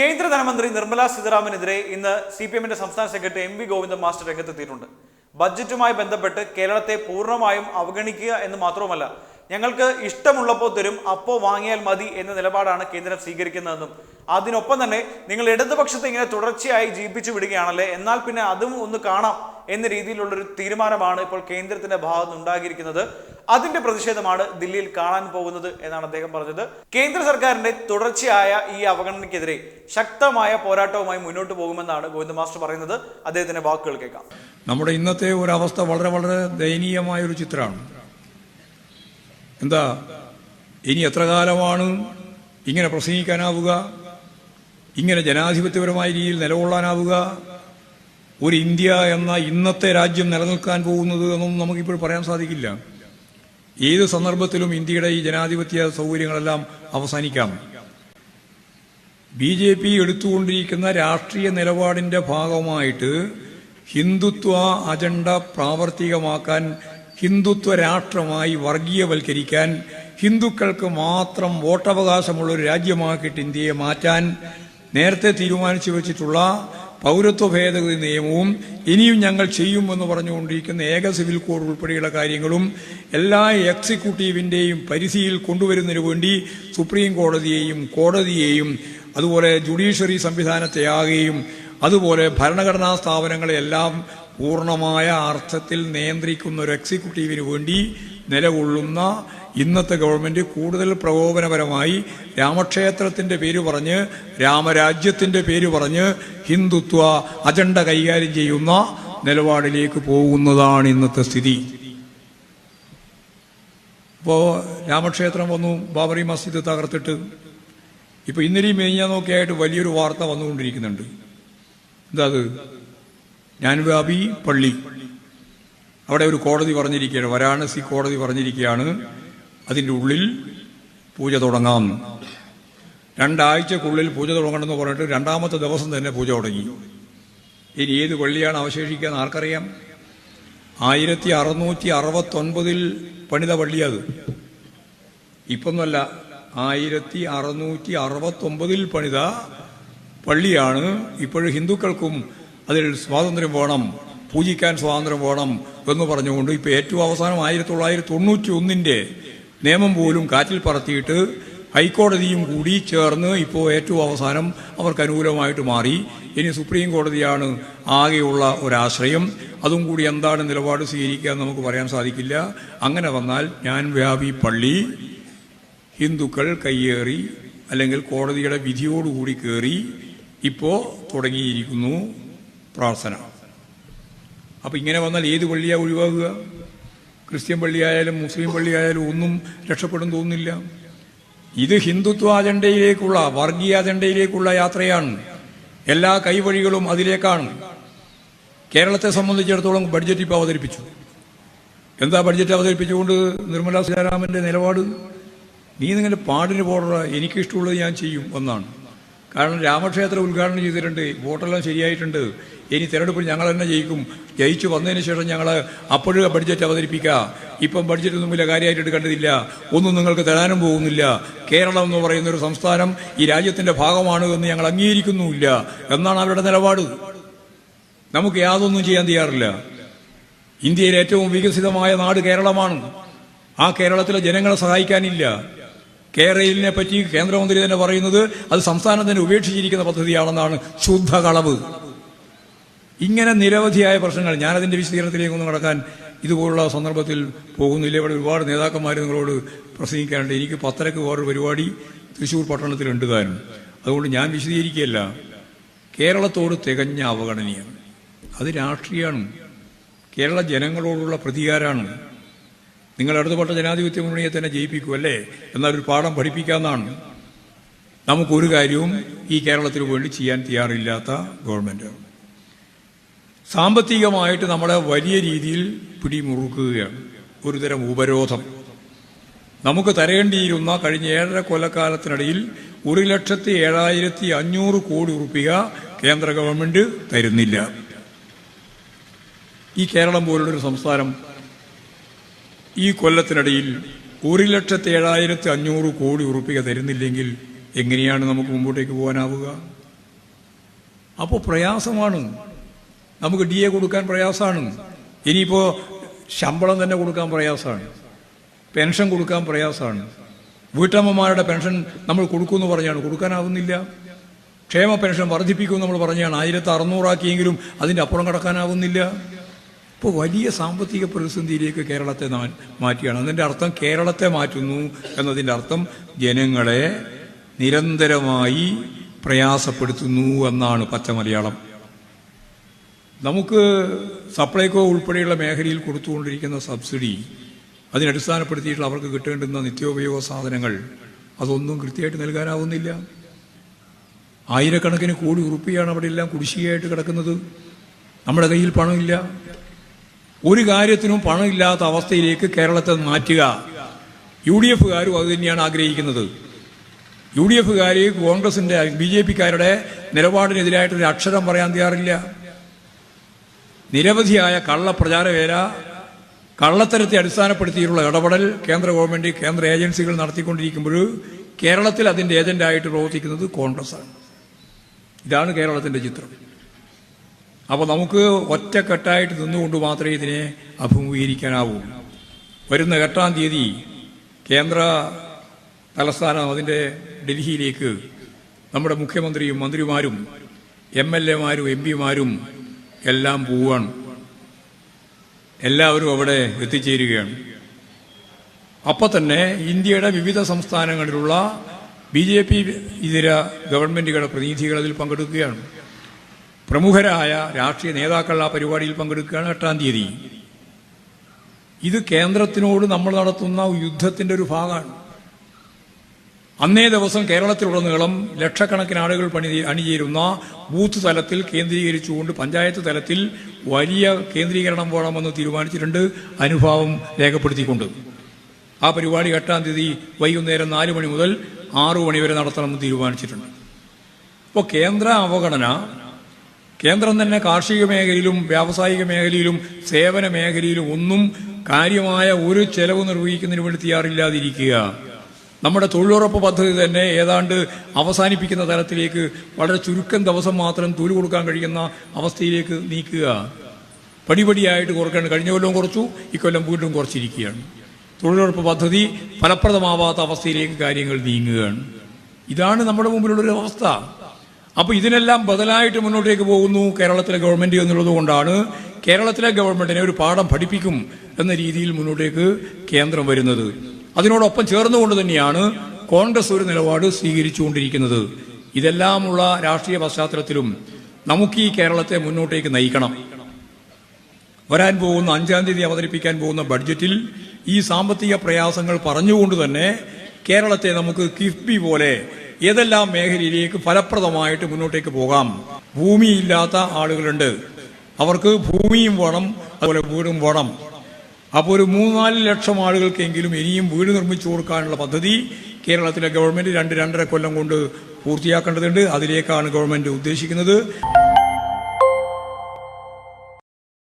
കേന്ദ്ര ധനമന്ത്രി നിർമ്മല സീതാരാമനെതിരെ ഇന്ന് സി പി എമ്മിന്റെ സംസ്ഥാന secretary M V Govindan master രംഗത്തെത്തിയിട്ടുണ്ട്. ബജറ്റുമായി ബന്ധപ്പെട്ട് കേരളത്തെ പൂർണമായും അവഗണിക്കുക എന്ന് മാത്രവുമല്ല ഞങ്ങൾക്ക് ഇഷ്ടമുള്ളപ്പോൾ തരും അപ്പോൾ വാങ്ങിയാൽ മതി എന്ന നിലപാടാണ് കേന്ദ്രം സ്വീകരിക്കുന്നതെന്നും. അതിനൊപ്പം തന്നെ നിങ്ങൾ ഇടതുപക്ഷത്തെ ഇങ്ങനെ തുടർച്ചയായി ജീവിപ്പിച്ചു വിടുകയാണല്ലേ എന്നാൽ പിന്നെ അതും ഒന്ന് കാണാം എന്ന രീതിയിലുള്ളൊരു തീരുമാനമാണ് ഇപ്പോൾ കേന്ദ്രത്തിന്റെ ഭാഗത്ത് ഉണ്ടാകിയിരിക്കുന്നത് അതിന്റെ പ്രതിഷേധമാണ് ദില്ലിയിൽ കാണാൻ പോകുന്നത് എന്നാണ് അദ്ദേഹം പറഞ്ഞത്. കേന്ദ്ര സർക്കാരിന്റെ തുടർച്ചയായ ഈ അവഗണനയ്ക്കെതിരെ ശക്തമായ പോരാട്ടവുമായി മുന്നോട്ട് പോകുമെന്നാണ് ഗോവിന്ദ മാസ്റ്റർ പറയുന്നത്. അദ്ദേഹത്തിന്റെ വാക്കുകൾ കേൾക്കാം. നമ്മുടെ ഇന്നത്തെ ഒരു അവസ്ഥ വളരെ വളരെ ദയനീയമായ ഒരു ചിത്രമാണ്. എന്താ? ഇനി എത്ര കാലമാണ് ഇങ്ങനെ പ്രസംഗിക്കാനാവുക? ഇങ്ങനെ ജനാധിപത്യപരമായ രീതിയിൽ നിലകൊള്ളാനാവുക? ഒരു ഇന്ത്യ എന്ന ഇന്നത്തെ രാജ്യം നിലനിൽക്കാൻ പോകുന്നത് എന്നൊന്നും നമുക്കിപ്പോൾ പറയാൻ സാധിക്കില്ല. ഏത് സന്ദർഭത്തിലും ഇന്ത്യയുടെ ഈ ജനാധിപത്യ സൗകര്യങ്ങളെല്ലാം അവസാനിക്കാം. ബി ജെ പി എടുത്തുകൊണ്ടിരിക്കുന്ന രാഷ്ട്രീയ നിലപാടിന്റെ ഭാഗമായിട്ട് ഹിന്ദുത്വ അജണ്ട പ്രാവർത്തികമാക്കാൻ ഹിന്ദുത്വ രാഷ്ട്രമായി വർഗീയവൽക്കരിക്കാൻ ഹിന്ദുക്കൾക്ക് മാത്രം വോട്ടവകാശമുള്ള ഒരു രാജ്യമാക്കിയിട്ട് ഇന്ത്യയെ മാറ്റാൻ നേരത്തെ തീരുമാനിച്ചു വെച്ചിട്ടുള്ള പൗരത്വ ഭേദഗതി നിയമവും ഇനിയും ഞങ്ങൾ ചെയ്യുമെന്ന് പറഞ്ഞുകൊണ്ടിരിക്കുന്ന ഏക സിവിൽ കോഡ് ഉൾപ്പെടെയുള്ള കാര്യങ്ങളും എല്ലാ എക്സിക്യൂട്ടീവിന്റെയും പരിധിയിൽ കൊണ്ടുവരുന്നതിന് വേണ്ടി സുപ്രീം കോടതിയെയും കോടതിയെയും അതുപോലെ ജുഡീഷ്യറി സംവിധാനത്തെ ആകുകയും അതുപോലെ ഭരണഘടനാ സ്ഥാപനങ്ങളെല്ലാം പൂർണമായ അർത്ഥത്തിൽ നിയന്ത്രിക്കുന്ന ഒരു എക്സിക്യൂട്ടീവിന് വേണ്ടി നിലകൊള്ളുന്ന ഇന്നത്തെ ഗവൺമെന്റ് കൂടുതൽ പ്രകോപനപരമായി രാമക്ഷേത്രത്തിന്റെ പേര് പറഞ്ഞ് രാമരാജ്യത്തിന്റെ പേര് പറഞ്ഞ് ഹിന്ദുത്വ അജണ്ട കൈകാര്യം ചെയ്യുന്ന നിലപാടിലേക്ക് പോകുന്നതാണ് ഇന്നത്തെ സ്ഥിതി. ഇപ്പോൾ രാമക്ഷേത്രം വന്നു ബാബറി മസ്ജിദ് തകർത്തിട്ട്. ഇപ്പൊ ഇന്നലെയും മെയ്ഞ്ഞാന്നൊക്കെ ആയിട്ട് വലിയൊരു വാർത്ത വന്നുകൊണ്ടിരിക്കുന്നുണ്ട്. എന്താ അത്? ജ്ഞാൻവ്യാപി പള്ളി. അവിടെ ഒരു കോടതി പറഞ്ഞിരിക്കുകയാണ്. വരാണസി കോടതി പറഞ്ഞിരിക്കുകയാണ്. അതിന്റെ ഉള്ളിൽ പൂജ തുടങ്ങാം. രണ്ടാഴ്ചക്കുള്ളിൽ പൂജ തുടങ്ങണമെന്ന് പറഞ്ഞിട്ട് രണ്ടാമത്തെ ദിവസം തന്നെ പൂജ തുടങ്ങി. ഇനി ഏത് പള്ളിയാണ് അവശേഷിക്കുക ആർക്കറിയാം? ആയിരത്തി അറുന്നൂറ്റി അറുപത്തൊൻപതിൽ പണിത പള്ളിയത് ഇപ്പൊന്നല്ല ആയിരത്തി അറുന്നൂറ്റി അറുപത്തൊമ്പതിൽ പണിത പള്ളിയാണ് ഇപ്പോഴും ഹിന്ദുക്കൾക്കും അതിൽ സ്വാതന്ത്ര്യം വേണം പൂജിക്കാൻ സ്വാതന്ത്ര്യം വേണം എന്ന് പറഞ്ഞുകൊണ്ട് ഇപ്പൊ ഏറ്റവും അവസാനം ആയിരത്തി തൊള്ളായിരത്തി തൊണ്ണൂറ്റി ഒന്നിന്റെ നിയമം പോലും കാറ്റിൽ പറത്തിയിട്ട് ഹൈക്കോടതിയും കൂടി ചേർന്ന് ഇപ്പോൾ ഏറ്റവും അവസാനം അവർക്ക് അനുകൂലമായിട്ട് മാറി. ഇനി സുപ്രീം കോടതിയാണ് ആകെയുള്ള ഒരാശ്രയം. അതും കൂടി എന്താണ് നിലപാട് സ്വീകരിക്കുക എന്ന് നമുക്ക് പറയാൻ സാധിക്കില്ല. അങ്ങനെ വന്നാൽ ഞാൻ വ്യാപി പള്ളി ഹിന്ദുക്കൾ കയ്യേറി അല്ലെങ്കിൽ കോടതിയുടെ വിധിയോടുകൂടി കയറി ഇപ്പോൾ തുടങ്ങിയിരിക്കുന്നു. പ്രാർത്ഥന. അപ്പോൾ ഇങ്ങനെ വന്നാൽ ഏത് പള്ളിയാണ് ഒഴിവാക്കുക ക്രിസ്ത്യൻ പള്ളിയായാലും മുസ്ലിം പള്ളിയായാലും ഒന്നും രക്ഷപ്പെടും തോന്നുന്നില്ല. ഇത് ഹിന്ദുത്വ അജണ്ടയിലേക്കുള്ള വർഗീയ അജണ്ടയിലേക്കുള്ള യാത്രയാണ്. എല്ലാ കൈവഴികളും അതിലേക്കാണ്. കേരളത്തെ സംബന്ധിച്ചിടത്തോളം ബഡ്ജറ്റ് ഇപ്പോൾ അവതരിപ്പിച്ചു. എന്താ ബഡ്ജറ്റ് അവതരിപ്പിച്ചുകൊണ്ട് നിർമ്മലാ സീതാരാമന്റെ നിലപാട്? നീ നിങ്ങളുടെ പാടിന് പോടുക എനിക്കിഷ്ടമുള്ളത് ഞാൻ ചെയ്യും എന്നാണ്. കാരണം രാമക്ഷേത്രം ഉദ്ഘാടനം ചെയ്തിട്ടുണ്ട് വോട്ടെല്ലാം ശരിയായിട്ടുണ്ട്. ഇനി തെരഞ്ഞെടുപ്പിൽ ഞങ്ങൾ തന്നെ ജയിക്കും. ജയിച്ചു വന്നതിന് ശേഷം ഞങ്ങൾ അപ്പോഴും ബഡ്ജറ്റ് അവതരിപ്പിക്കുക. ഇപ്പം ബഡ്ജറ്റ് ഒന്നും വലിയ കാര്യമായിട്ട് എടുക്കേണ്ടതില്ല. ഒന്നും നിങ്ങൾക്ക് തരാനും പോകുന്നില്ല. കേരളം എന്ന് പറയുന്ന ഒരു സംസ്ഥാനം ഈ രാജ്യത്തിന്റെ ഭാഗമാണ് എന്ന് ഞങ്ങൾ അംഗീകരിക്കുന്നുമില്ല. എന്നാണ് അവരുടെ നിലപാട്. നമുക്ക് യാതൊന്നും ചെയ്യാൻ തയ്യാറില്ല. ഇന്ത്യയിലെ ഏറ്റവും വികസിതമായ നാട് കേരളമാണ്. ആ കേരളത്തിലെ ജനങ്ങളെ സഹായിക്കാനില്ല. കേരളിനെ പറ്റി കേന്ദ്രമന്ത്രി തന്നെ പറയുന്നത് അത് സംസ്ഥാനം തന്നെ ഉപേക്ഷിച്ചിരിക്കുന്ന പദ്ധതിയാണെന്നാണ് ശുദ്ധ കളവ്. ഇങ്ങനെ നിരവധിയായ പ്രശ്നങ്ങൾ ഞാനതിന്റെ വിശദീകരണത്തിലേക്കൊന്നും നടക്കാൻ ഇതുപോലുള്ള സന്ദർഭത്തിൽ പോകുന്നില്ല. ഇവിടെ ഒരുപാട് നേതാക്കന്മാർ നിങ്ങളോട് പ്രസംഗിക്കാനുണ്ട് എനിക്ക് പത്തരക്ക് വേറൊരു പരിപാടി തൃശൂർ പട്ടണത്തിലുണ്ട് താനും. അതുകൊണ്ട് ഞാൻ വിശദീകരിക്കുകയല്ല. കേരളത്തോട് തികഞ്ഞ അവഗണനയാണ്. അത് രാഷ്ട്രീയമാണ്. കേരള ജനങ്ങളോടുള്ള പ്രതികാരമാണ്. നിങ്ങൾ ഇടതുപെട്ട ജനാധിപത്യ മുന്നണിയെ തന്നെ ജയിപ്പിക്കും അല്ലേ? എന്നാൽ ഒരു പാഠം പഠിപ്പിക്കാമെന്നാണ് നമുക്കൊരു കാര്യവും ഈ കേരളത്തിന് വേണ്ടി ചെയ്യാൻ തയ്യാറില്ലാത്ത ഗവൺമെന്റ്. സാമ്പത്തികമായിട്ട് നമ്മളെ വലിയ രീതിയിൽ പിടിമുറുക്കുകയാണ്. ഒരുതരം ഉപരോധം. നമുക്ക് തരേണ്ടിയിരുന്ന കഴിഞ്ഞ ഏഴര കൊല്ലക്കാലത്തിനിടയിൽ ഒരു ലക്ഷത്തി ഏഴായിരത്തി അഞ്ഞൂറ് കോടി ഉറുപ്പിക കേന്ദ്ര ഗവൺമെന്റ് തരുന്നില്ല. ഈ കേരളം പോലുള്ളൊരു സംസ്ഥാനം ഈ കൊല്ലത്തിനിടയിൽ ഒരു ലക്ഷത്തി ഏഴായിരത്തി അഞ്ഞൂറ് കോടി ഉറുപ്പിക തരുന്നില്ലെങ്കിൽ എങ്ങനെയാണ് നമുക്ക് മുമ്പോട്ടേക്ക് പോകാനാവുക? അപ്പോൾ പ്രയാസമാണ്. നമുക്ക് ഡി എ കൊടുക്കാൻ പ്രയാസമാണ് ഇനിയിപ്പോൾ ശമ്പളം തന്നെ കൊടുക്കാൻ പ്രയാസമാണ് പെൻഷൻ കൊടുക്കാൻ പ്രയാസമാണ് വീട്ടമ്മമാരുടെ പെൻഷൻ നമ്മൾ കൊടുക്കുമെന്ന് പറഞ്ഞാണ്. കൊടുക്കാനാവുന്നില്ല. ക്ഷേമ പെൻഷൻ വർദ്ധിപ്പിക്കുമെന്ന് നമ്മൾ പറഞ്ഞാണ്. ആയിരത്തി അറുന്നൂറാക്കിയെങ്കിലും അതിന്റെ അപ്പുറം കടക്കാനാവുന്നില്ല. ഇപ്പോൾ വലിയ സാമ്പത്തിക പ്രതിസന്ധിയിലേക്ക് കേരളത്തെ മാറ്റിയാണ് അതിന്റെ അർത്ഥം കേരളത്തെ മാറ്റുന്നു എന്നതിന്റെ അർത്ഥം ജനങ്ങളെ നിരന്തരമായി പ്രയാസപ്പെടുത്തുന്നു എന്നാണ് പച്ച മലയാളം. നമുക്ക് സപ്ലൈകോ ഉൾപ്പെടെയുള്ള മേഖലയിൽ കൊടുത്തുകൊണ്ടിരിക്കുന്ന സബ്സിഡി അതിനടിസ്ഥാനപ്പെടുത്തിയിട്ടുള്ള അവർക്ക് കിട്ടേണ്ടുന്ന നിത്യോപയോഗ സാധനങ്ങൾ അതൊന്നും കൃത്യമായിട്ട് നൽകാനാവുന്നില്ല. ആയിരക്കണക്കിന് കോടി ഉറുപ്പിയാണ് അവിടെ എല്ലാം കുടിശ്ശികയായിട്ട് കിടക്കുന്നത്. നമ്മുടെ കയ്യിൽ പണമില്ല. ഒരു കാര്യത്തിനും പണമില്ലാത്ത അവസ്ഥയിലേക്ക് കേരളത്തെ മാറ്റുക. യു ഡി എഫുകാരും അത് തന്നെയാണ് ആഗ്രഹിക്കുന്നത്. യു ഡി എഫുകാർ കോൺഗ്രസിന്റെ ബി ജെ പിക്കാരുടെ നിലപാടിനെതിരായിട്ടൊരു അക്ഷരം പറയാൻ തയ്യാറില്ല. നിരവധിയായ കള്ള പ്രചാരവേല കള്ളത്തരത്തെ അടിസ്ഥാനപ്പെടുത്തിയിട്ടുള്ള ഇടപെടൽ കേന്ദ്ര ഗവൺമെന്റ് കേന്ദ്ര ഏജൻസികൾ നടത്തിക്കൊണ്ടിരിക്കുമ്പോൾ കേരളത്തിൽ അതിന്റെ ഏജന്റായിട്ട് പ്രവർത്തിക്കുന്നത് കോൺഗ്രസ്സാണ്. ഇതാണ് കേരളത്തിന്റെ ചിത്രം. അപ്പോൾ നമുക്ക് ഒറ്റക്കെട്ടായിട്ട് നിന്നുകൊണ്ട് മാത്രമേ ഇതിനെ അഭിമുഖീകരിക്കാനാവൂ. വരുന്ന എട്ടാം തീയതി കേന്ദ്ര തലസ്ഥാനം അതിന്റെ ഡൽഹിയിലേക്ക് നമ്മുടെ മുഖ്യമന്ത്രിയും മന്ത്രിമാരും എം എൽ എമാരും എം പിമാരും എല്ലാം പോവാണ്. എല്ലാവരും അവിടെ എത്തിച്ചേരുകയാണ്. അപ്പോൾ തന്നെ ഇന്ത്യയുടെ വിവിധ സംസ്ഥാനങ്ങളിലുള്ള ബി ജെ പി ഇതര ഗവൺമെന്റുകളുടെ പ്രതിനിധികൾ അതിൽ പങ്കെടുക്കുകയാണ്. പ്രമുഖരായ രാഷ്ട്രീയ നേതാക്കൾ ആ പരിപാടിയിൽ പങ്കെടുക്കുകയാണ് എട്ടാം തീയതി. ഇത് കേന്ദ്രത്തിനോട് നമ്മൾ നടത്തുന്ന യുദ്ധത്തിന്റെ ഒരു ഭാഗമാണ്. അന്നേ ദിവസം കേരളത്തിലുടനീളം ലക്ഷക്കണക്കിന് ആളുകൾ പണി അണിചേരുന്ന ബൂത്ത് തലത്തിൽ കേന്ദ്രീകരിച്ചുകൊണ്ട് പഞ്ചായത്ത് തലത്തിൽ വലിയ കേന്ദ്രീകരണം വേണമെന്ന് തീരുമാനിച്ചിട്ടുണ്ട് അനുഭാവം രേഖപ്പെടുത്തിക്കൊണ്ട്. ആ പരിപാടി എട്ടാം തീയതി വൈകുന്നേരം നാല് മണി മുതൽ ആറു മണി വരെ നടത്തണമെന്ന് തീരുമാനിച്ചിട്ടുണ്ട്. ഇപ്പോൾ കേന്ദ്ര അവഗണന കേന്ദ്രം തന്നെ കാർഷിക മേഖലയിലും വ്യാവസായിക മേഖലയിലും സേവന മേഖലയിലും ഒന്നും കാര്യമായ ഒരു ചെലവ് നിർവഹിക്കുന്നതിന് വേണ്ടി തയ്യാറില്ലാതിരിക്കുക. നമ്മുടെ തൊഴിലുറപ്പ് പദ്ധതി തന്നെ ഏതാണ്ട് അവസാനിപ്പിക്കുന്ന തരത്തിലേക്ക് വളരെ ചുരുക്കം ദിവസം മാത്രം തൊഴിൽ കൊടുക്കാൻ കഴിയുന്ന അവസ്ഥയിലേക്ക് നീക്കുക. പടിപടിയായിട്ട് കുറയ്ക്കാൻ കഴിഞ്ഞ കൊല്ലം കുറച്ചു ഇക്കൊല്ലം വീണ്ടും കുറച്ചിരിക്കുകയാണ്. തൊഴിലുറപ്പ് പദ്ധതി ഫലപ്രദമാവാത്ത അവസ്ഥയിലേക്ക് കാര്യങ്ങൾ നീങ്ങുകയാണ്. ഇതാണ് നമ്മുടെ മുമ്പിലുള്ളൊരു അവസ്ഥ. അപ്പോൾ ഇതിനെല്ലാം ബദലായിട്ട് മുന്നോട്ടേക്ക് പോകുന്നു കേരളത്തിലെ ഗവൺമെന്റ് എന്നുള്ളത് കൊണ്ടാണ് കേരളത്തിലെ ഗവൺമെന്റിനെ ഒരു പാഠം പഠിപ്പിക്കും എന്ന രീതിയിൽ മുന്നോട്ടേക്ക് കേന്ദ്രം വരുന്നത്. അതിനോടൊപ്പം ചേർന്നുകൊണ്ട് തന്നെയാണ് കോൺഗ്രസ് ഒരു നിലപാട് സ്വീകരിച്ചുകൊണ്ടിരിക്കുന്നത്. ഇതെല്ലാമുള്ള രാഷ്ട്രീയ പശ്ചാത്തലത്തിലും നമുക്ക് ഈ കേരളത്തെ മുന്നോട്ടേക്ക് നയിക്കണം. വരാൻ പോകുന്ന അഞ്ചാം തീയതി അവതരിപ്പിക്കാൻ പോകുന്ന ബഡ്ജറ്റിൽ ഈ സാമ്പത്തിക പ്രയാസങ്ങൾ പറഞ്ഞുകൊണ്ട് തന്നെ കേരളത്തെ നമുക്ക് കിഫ്ബി പോലെ ഏതെല്ലാം മേഖലയിലേക്ക് ഫലപ്രദമായിട്ട് മുന്നോട്ടേക്ക് പോകാം. ഭൂമിയില്ലാത്ത ആളുകളുണ്ട്. അവർക്ക് ഭൂമിയും വേണം അതുപോലെ വീടും വേണം. അപ്പോൾ ഒരു മൂന്നാൽ ലക്ഷം ആളുകൾക്കെങ്കിലും ഇനിയും വീട് നിർമ്മിച്ചു കൊടുക്കാനുള്ള പദ്ധതി കേരളത്തിലെ ഗവൺമെന്റ് രണ്ട് രണ്ടര കൊല്ലം കൊണ്ട് പൂർത്തിയാക്കേണ്ടതുണ്ട്. അതിലേക്കാണ് ഗവൺമെന്റ് ഉദ്ദേശിക്കുന്നത്.